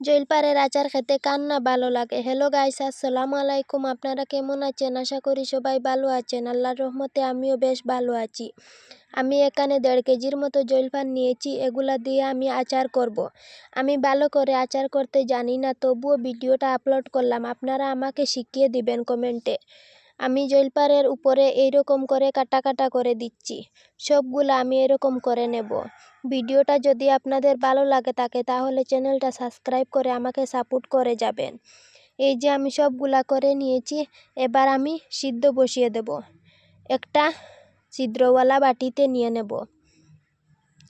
জলপাড়ের আচার খেতে কার না ভালো লাগে। হ্যালো গাইস আসসালামু আলাইকুম। আপনারা কেমন আছেন? আশা করি সবাই ভালো আছেন। আল্লাহর রহমতে আমিও বেশ ভালো আছি। আমি এখানে দেড় কেজির মতো জলপান নিয়েছি। এগুলা দিয়ে আমি আচার করব। আমি ভালো করে আচার করতে জানি না, তবুও ভিডিওটা আপলোড করলাম। আপনারা আমাকে শিখিয়ে দিবেন কমেন্টে। আমি জলপারের উপরে এইরকম করে কাটা কাটা করে দিচ্ছি। সবগুলো আমি এরকম করে নেব। ভিডিওটা যদি আপনাদের ভালো লাগে থাকে, তাহলে চ্যানেলটা সাবস্ক্রাইব করে আমাকে সাপোর্ট করে যাবেন। এই যে আমি সবগুলা করে নিয়েছি, এবার আমি সিদ্ধ বসিয়ে দেব। একটা ছিদ্রওয়ালা বাটিতে নিয়ে নেব।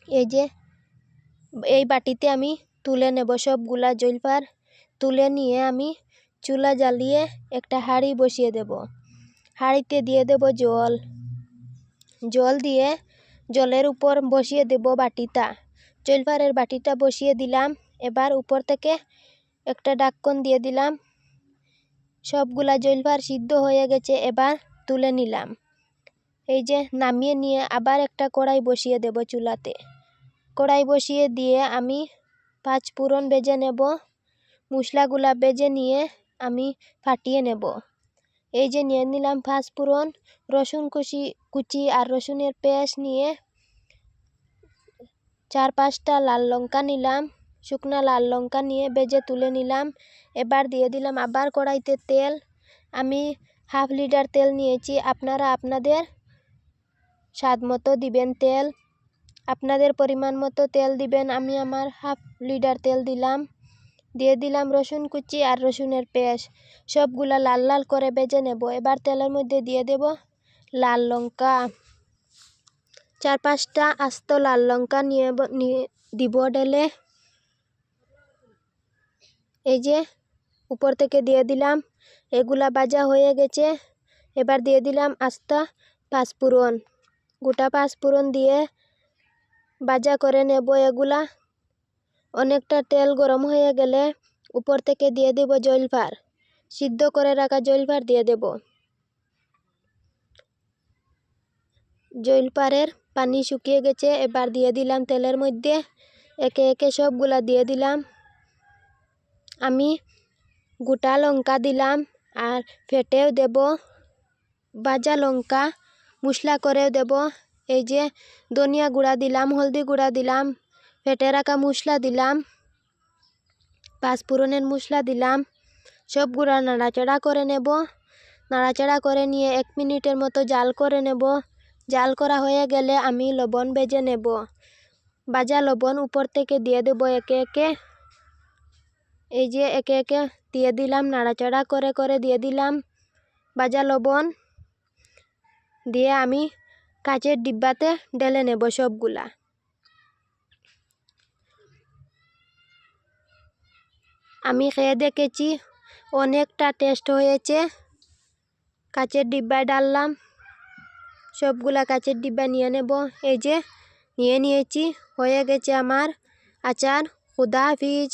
এই যে এই বাটিতে আমি তুলে নেব সবগুলা জলপার তুলে নিয়ে আমি চুলা জ্বালিয়ে একটা হাঁড়ি বসিয়ে দেব। হাঁড়িতে দিয়ে দেব জল। জল দিয়ে জলের উপর বসিয়ে দেব বাটিটা। জলপারের বাটিটা বসিয়ে দিলাম। এবার উপর থেকে একটা ডাক্কন দিয়ে দিলাম। সবগুলা জলপার সিদ্ধ হয়ে গেছে, এবার তুলে নিলাম। এই যে নামিয়ে নিয়ে আবার একটা কড়াই বসিয়ে দেব চুলাতে। কড়াই বসিয়ে দিয়ে আমি পাঁচ ফোড়ন বেজে নেব। মশলাগুলা বেজে নিয়ে আমি ফাটিয়ে নেব। এই যে নিয়ে নিলাম পাঁচ ফোড়ন, রসুন কুচি কুচি আর রসুনের পেস্ট নিয়ে চার পাঁচটা লাল লঙ্কা নিলাম, শুকনা লাল লঙ্কা নিয়ে বেজে তুলে নিলাম। এবার দিয়ে দিলাম আবার কড়াইতে তেল। আমি হাফ লিটার তেল নিয়েছি। আপনারা আপনাদের স্বাদ মতো দিবেন তেল। আপনাদের পরিমাণ মতো তেল দিবেন। আমি আমার হাফ লিটার তেল দিলাম। দিয়ে দিলাম রসুন কুচি আর রসুনের পেস্ট সবগুলা লাল লাল করে বেজে নেব। এবার তেলের মধ্যে দিয়ে দেব লাল লঙ্কা। চার পাঁচটা আস্ত লাল লঙ্কা নিয়ে দিব ডেলে। এই যে উপর থেকে দিয়ে দিলাম। এগুলা ভাজা হয়ে গেছে। এবার দিয়ে দিলাম আস্তা পাঁচফোড়ন। গোটা পাঁচফোড়ন দিয়ে ভাজা করে নেব এগুলা। অনেকটা তেল গরম হয়ে গেলে উপর থেকে দিয়ে দেব জলফার সিদ্ধ করে রাখা জলফার দিয়ে দেব। জলপারের পানি শুকিয়ে গেছে, এবার দিয়ে দিলাম তেলের মধ্যে। একে একে সবগুলা দিয়ে দিলাম। আমি গোটা লঙ্কা দিলাম আর ফেটেও দেব। ভাজা লঙ্কা, মশলা করেও দেব। এই যে ধনিয়া গুঁড়া দিলাম, হলদি গুঁড়া দিলাম। ফেটে রাখা মশলা দিলাম পাঁচফোড়নের মশলা দিলাম সব গুঁড়া নাড়াচাড়া করে নেব, নাড়াচাড়া করে নিয়ে এক মিনিটের মতো জাল করে নেব। জাল করা হয়ে গেলে আমি লবণ বেজে নেব। বাজা লবণ উপর থেকে দিয়ে দেব একে একে। এই যে একে একে দিয়ে দিলাম, নাড়াচাড়া করে করে দিয়ে দিলাম বাজা লবণ। দিয়ে আমি কাচের ডিব্বাতে ঢেলে নেব সবগুলা। আমি খেয়ে দেখেছি, অনেকটা টেস্ট হয়েছে। কাচের ডিব্বায় ডাললাম, সবগুলা কাচের ডিব্বা নিয়ে নেব। এই যে, নিয়ে নিয়েছি, হয়ে গেছে আমার আচার, খুদা হাফিজ